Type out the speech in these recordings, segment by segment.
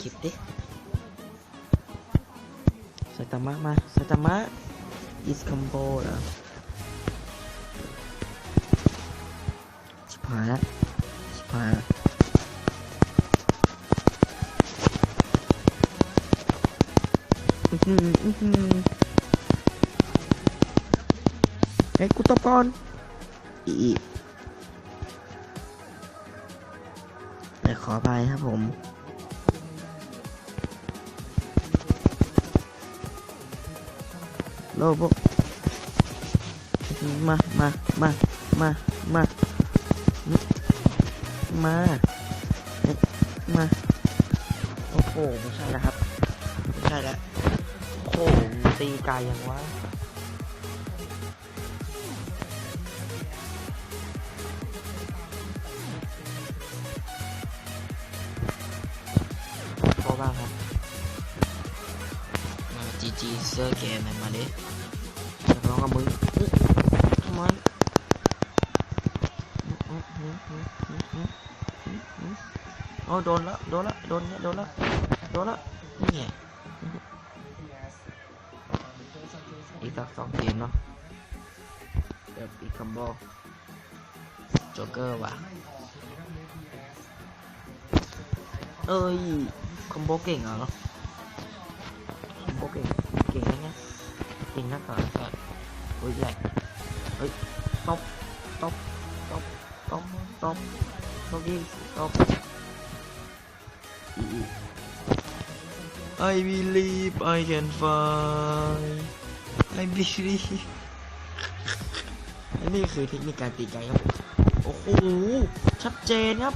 คลิปดิสตามะมาสตามะ is combo เหรอชิพายะชิพายะอืเฮ้กูตบก่อนอีไปขอไปครับผม โลพวกมามามามามามามาโอ้โหไม่ใช่แล้วครับไม่ใช่แล้วโอ้โหตีไกลยังวะโทรบ้างครับ มาจีจีเซอร์เกมมาดิจะร้องกับมึงอื้อทำไมอื้ออื้ออื้ออื้ เก่งนักเหรอสัตว์เฮ้ยแหลกเฮ้ยตบตบตบตบตบตบยิงตบอีอี I believe I can fly I believe และนี่คือเทคนิคการตีไกลครับผมโอ้โห ชัดเจนครับ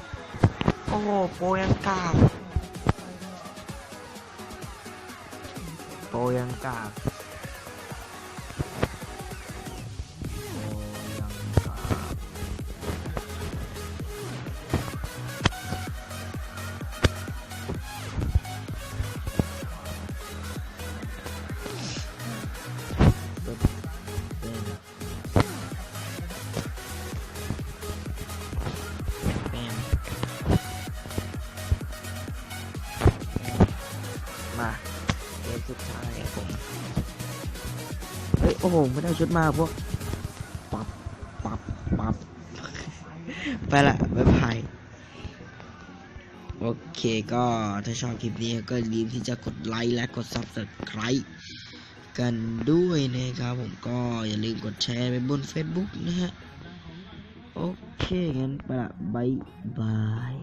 โอ้โห โปรยังกากโปรยังกาก มาเกมสุดท้ายครับผมเฮ้ยโอ้โหไม่ได้ชุดมาพวกปับปับปับไปละบ๊ายบายโอเคก็ถ้าชอบคลิปนี้ก็อย่าลืมที่จะกดไลค์และกด Subscribe กันด้วยนะครับผมก็อย่าลืมกดแชร์ไปบน Facebook นะฮะ โอเคงั้นไปละบายบาย